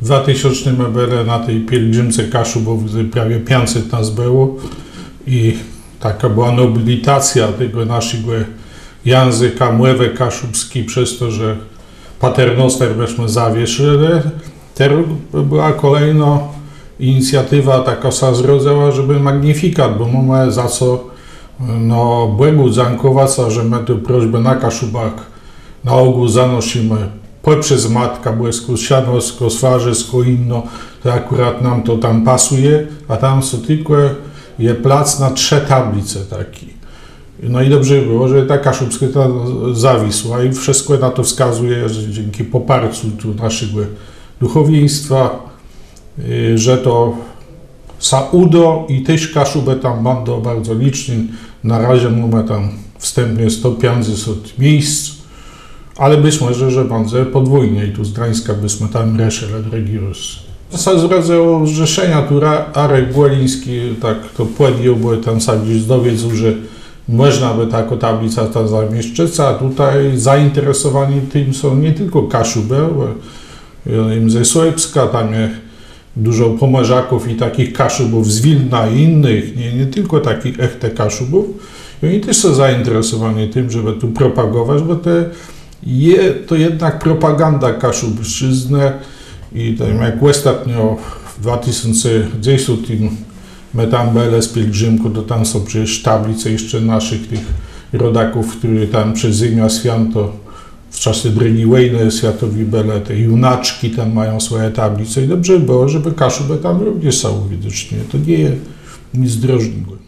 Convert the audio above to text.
W 2000 bele na tej pielgrzymce Kaszubowej prawie 500 nas było i taka była nobilitacja tego naszego języka młewe kaszubski przez to, że paternoster byśmy zawieszyli. Teraz była kolejna inicjatywa taka sa zrodzała, żeby magnifikat, bo mamy za co no, błędu zankować, że my tę prośbę na Kaszubach na ogół zanosimy poprzez Matka Błysku, Sianowsko, Swarzysko, inno, to akurat nam to tam pasuje, a tam są tylko je plac na trzy tablice taki. No i dobrze było, że ta Kaszubska ta zawisła i wszystko na to wskazuje, że dzięki poparciu tu naszego duchowieństwa, y, że to sa udo i też Kaszubę tam będą bardzo liczni. Na razie mamy tam wstępnie 150 miejsc, ale być może, że będzie podwójnie i tu z Gdańska byśmy tam reszel Regirus. Sa zwracało zrzeszenia, które Arek Głeliński tak to podjął, bo tam sam gdzieś dowiedział, że można by taka tablica ta zamieszczyć, a tutaj zainteresowani tym są nie tylko Kaszubę, im ze Słupska, tam jest dużo pomorzaków i takich kaszubów z Wilna i innych, nie, nie tylko takich echte kaszubów. I oni też są zainteresowani tym, żeby tu propagować, bo to, je, to jednak propaganda kaszubszczyzny i tam jak ostatnio w 2010 my tam byli z pielgrzymką, to tam są przecież tablice jeszcze naszych tych rodaków, którzy tam przez Ziemia Święto w czasie II wojny światowej były te junaczki tam mają swoje tablice i dobrze było, żeby Kaszubę tam również są widocznie. To nie jest nic drożnego.